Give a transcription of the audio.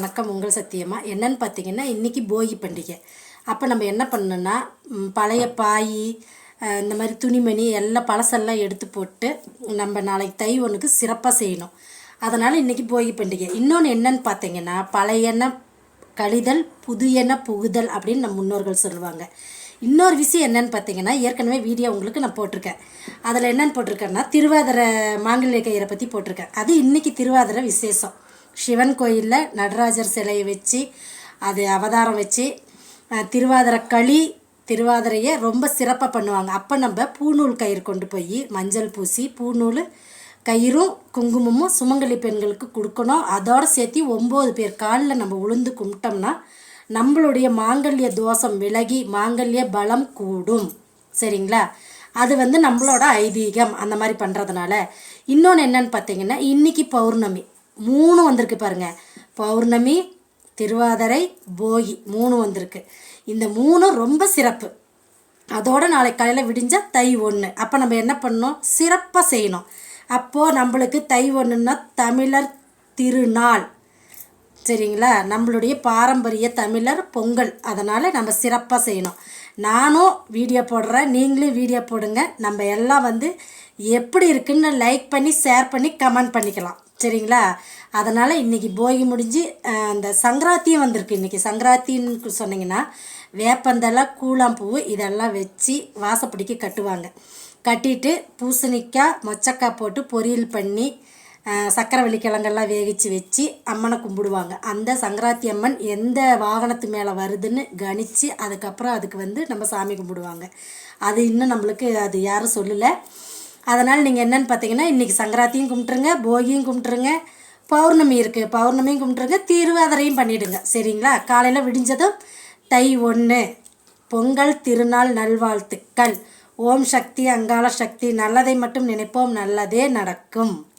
வணக்கம் உங்கள் சத்தியமா? என்னன்னு பார்த்தீங்கன்னா இன்றைக்கி போகி பண்டிகை. அப்போ நம்ம என்ன பண்ணணும்னா பழைய பாய் இந்த மாதிரி துணிமணி எல்லாம் பழசெல்லாம் எடுத்து போட்டு நம்ம நாளைக்கு தை ஒன்றுக்கு சிறப்பாக செய்யணும். அதனால் இன்றைக்கி போகி பண்டிகை. இன்னொன்று என்னன்னு பார்த்தீங்கன்னா பழையன கழிதல் புது புகுதல் அப்படின்னு நம்ம முன்னோர்கள் சொல்லுவாங்க. இன்னொரு விஷயம் என்னன்னு பார்த்தீங்கன்னா ஏற்கனவே வீடியோ உங்களுக்கு நான் போட்டிருக்கேன். அதில் என்னென்னு போட்டிருக்கேன்னா திருவாதிரை மாங்கல்ய கயிறை பற்றி போட்டிருக்கேன். அது இன்னைக்கு திருவாதிரை விசேஷம். சிவன் கோயிலில் நடராஜர் சிலையை வச்சு அது அவதாரம் வச்சு அஹ், திருவாதிரை களி திருவாதிரையை ரொம்ப சிறப்பாக பண்ணுவாங்க. அப்போ நம்ம பூநூல் கயிறு கொண்டு போய் மஞ்சள் பூசி பூநூல் கயிறும் குங்குமமும் சுமங்கலி பெண்களுக்கு கொடுக்கணும். அதோடு சேர்த்து ஒம்பது பேர் காலில் நம்ம உளுந்து கும்பிட்டோம்னா நம்மளுடைய மாங்கல்ய தோஷம் விலகி மாங்கல்ய பலம் கூடும். சரிங்களா? அது வந்து நம்மளோட ஐதீகம் அந்த மாதிரி பண்ணுறதுனால இன்னொன்று என்னன்னு பார்த்தீங்கன்னா இன்றைக்கி பௌர்ணமி. மூணு வந்திருக்கு பாருங்க. பௌர்ணமி திருவாதிரை போகி மூணு வந்திருக்கு. இந்த மூணும் ரொம்ப சிறப்பு. அதோட நாளைக்கு காலையில் விடிஞ்சால் தை ஒன்று அப்போ நம்ம என்ன பண்ணணும்? சிறப்பாக செய்யணும். அப்போது நம்மளுக்கு தை ஒன்றுன்னா தமிழர் திருநாள். சரிங்களா? நம்மளுடைய பாரம்பரிய தமிழர் பொங்கல். அதனால் நம்ம சிறப்பாக செய்யணும். நானும் வீடியோ போடுறேன். நீங்களும் வீடியோ போடுங்க. நம்ம எல்லாம் வந்து எப்படி இருக்குன்னு லைக் பண்ணி ஷேர் பண்ணி கமெண்ட் பண்ணிக்கலாம். சரிங்களா? அதனால் இன்றைக்கி போகி முடிஞ்சு அந்த சங்கராத்தியும் வந்திருக்கு இன்றைக்கி சங்கராத்தின்னு சொன்னீங்கன்னா வேப்பந்தலை கூழாம்பூ இதெல்லாம் வச்சு வாசப்படிக்கு கட்டுவாங்க. கட்டிட்டு பூசணிக்காய் மொச்சக்காய் போட்டு பொரியல் பண்ணி சக்கரை வெள்ளிக்கிழங்கெல்லாம் வேகிச்சு வச்சு அம்மனை கும்பிடுவாங்க. அந்த சங்கராத்தி அம்மன் எந்த வாகனத்து மேலே வருதுன்னு கணித்து அதுக்கப்புறம் அதுக்கு வந்து நம்ம சாமி கும்பிடுவாங்க. அது இன்னும் நம்மளுக்கு அது யாரும் சொல்லலை. அதனால் நீங்கள் என்னன்னு பார்த்தீங்கன்னா இன்றைக்கி சங்கராத்தியும் கும்பிட்ருங்க போகியும் கும்பிட்ருங்க பௌர்ணமி இருக்குது பௌர்ணமியும் கும்பிட்ருங்க திருவாதிரையும் பண்ணிவிடுங்க சரிங்களா? காலையில் விடிஞ்சதும் தை ஒன்று பொங்கல் திருநாள் நல்வாழ்த்துக்கள். ஓம் சக்தி அங்காள சக்தி. நல்லதை மட்டும் நினைப்போம் நல்லதே நடக்கும்.